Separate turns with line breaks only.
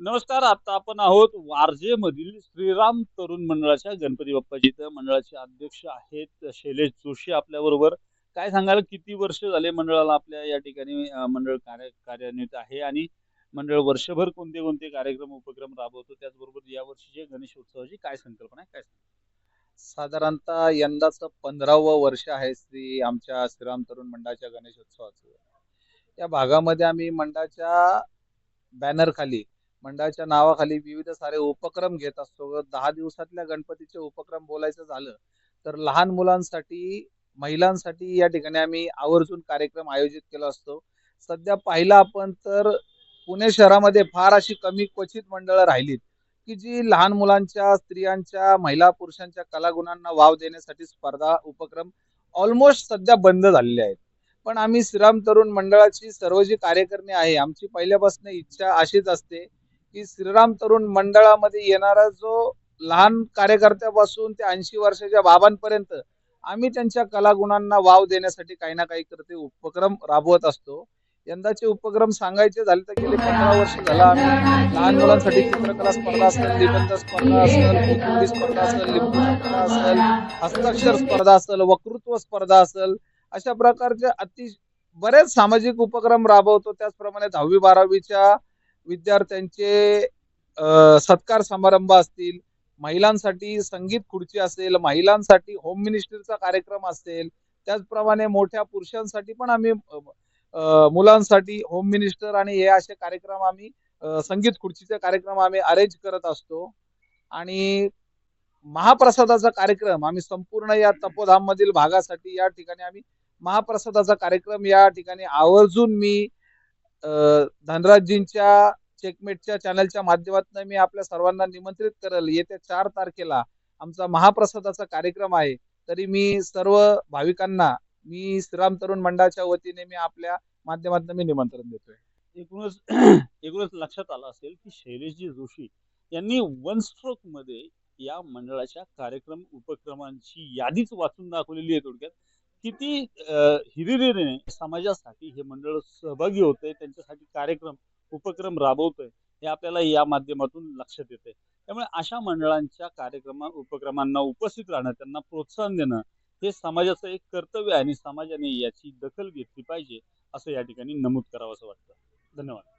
नमस्कार आता आपण आहोत वारजेमधील श्रीराम तरुण मंडळाच्या गणपती बाप्पाजी इथं मंडळाचे अध्यक्ष आहेत शैलेश जोशी आपल्या बरोबर काय सांगाल किती वर्ष झाले मंडळाला आपल्या या ठिकाणी मंडळ कार्य कार्यान्वित आहे आणि मंडळ वर्षभर कोणते कोणते कार्यक्रम उपक्रम राबवतो? त्याचबरोबर या वर्षीचे गणेशोत्सवाची काय संकल्पना आहे काय
साधारणतः यंदाचं पंधरावं वर्ष आहे श्री आमच्या श्रीराम तरुण मंडळाच्या गणेशोत्सवाचं या भागामध्ये आम्ही मंडळाच्या बॅनरखाली मंडळाच्या नावाखाली विविध सारे उपक्रम घेत असतो. दहा दिवसातल्या गणपतीचे उपक्रम बोलायचं झालं तर लहान मुलांसाठी महिलांसाठी या ठिकाणी आम्ही आवर्जून कार्यक्रम आयोजित केला असतो. सध्या पाहिला आपण तर पुणे शहरामध्ये फार अशी कमी क्वचित मंडळं राहिलीत की जी लहान मुलांच्या स्त्रियांच्या महिला पुरुषांच्या कलागुणांना वाव देण्यासाठी स्पर्धा उपक्रम ऑलमोस्ट सध्या बंद झालेले आहेत. पण आम्ही श्रीराम तरुण मंडळाची सर्व जी कार्यकर्णी आहे आमची पहिल्यापासून इच्छा अशीच असते की श्रीराम तरुण मंडळामध्ये येणारा जो लहान कार्यकर्त्यापासून ते ऐंशी वर्षाच्या बाबांपर्यंत आम्ही त्यांच्या कलागुणांना वाव देण्यासाठी काही ना काही करते उपक्रम राबवत असतो. यंदाचे उपक्रम सांगायचे झाले तर गेले पंधरा वर्ष झाला आम्ही. लहान मुलांसाठी चित्रकला स्पर्धा असेल निबंध स्पर्धा असेल कोथिंबीर स्पर्धा असेल लिंबू स्पर्धा असेल हस्ताक्षर स्पर्धा असेल वक्तृत्व स्पर्धा असेल अशा प्रकारचे अति बरेच सामाजिक उपक्रम राबवतो. त्याचप्रमाणे दहावी बारावीच्या विद्यार्थ्यांचे सत्कार समारंभ असतील महिलांसाठी संगीत खुर्ची असेल महिलांसाठी होम मिनिस्टरचा कार्यक्रम असेल त्याचप्रमाणे मोठ्या पुरुषांसाठी पण आम्ही मुलांसाठी होम मिनिस्टर आणि हे असे कार्यक्रम आम्ही संगीत खुर्चीचे कार्यक्रम आम्ही अरेंज करत असतो. आणि महाप्रसादाचा कार्यक्रम आम्ही संपूर्ण या तपोधाम मधील भागासाठी या ठिकाणी आम्ही महाप्रसादाचा कार्यक्रम या ठिकाणी आवर्जून मी धनराजजींच्या चेकमेटच्या चॅनलच्या माध्यमातून मी आपल्या सर्वांना निमंत्रित करेल. येत्या चार तारखेला आमचा महाप्रसादाचा कार्यक्रम आहे. तरी मी सर्व भाविकांना मी श्रीराम तरुण मंडळाच्या वतीने मी आपल्या माध्यमातून मी निमंत्रण देतोय.
एकूणच एकूणच लक्षात आलं असेल की शैलेशजी जोशी यांनी वन स्ट्रोकमध्ये या मंडळाच्या कार्यक्रम उपक्रमांची यादीच वाचून दाखवलेली आहे थोडक्यात. किती हिरिरीने समाजासाठी हे मंडळ सहभागी होतंय त्यांच्यासाठी कार्यक्रम उपक्रम राबवतोय हे आपल्याला या माध्यमातून लक्षात येते त्यामुळे अशा मंडळांच्या कार्यक्रमा उपक्रमांना उपस्थित राहणं त्यांना प्रोत्साहन देणं हे समाजाचं एक कर्तव्य आहे आणि समाजाने याची दखल घेतली पाहिजे असं या ठिकाणी नमूद करावं असं वाटतं. धन्यवाद.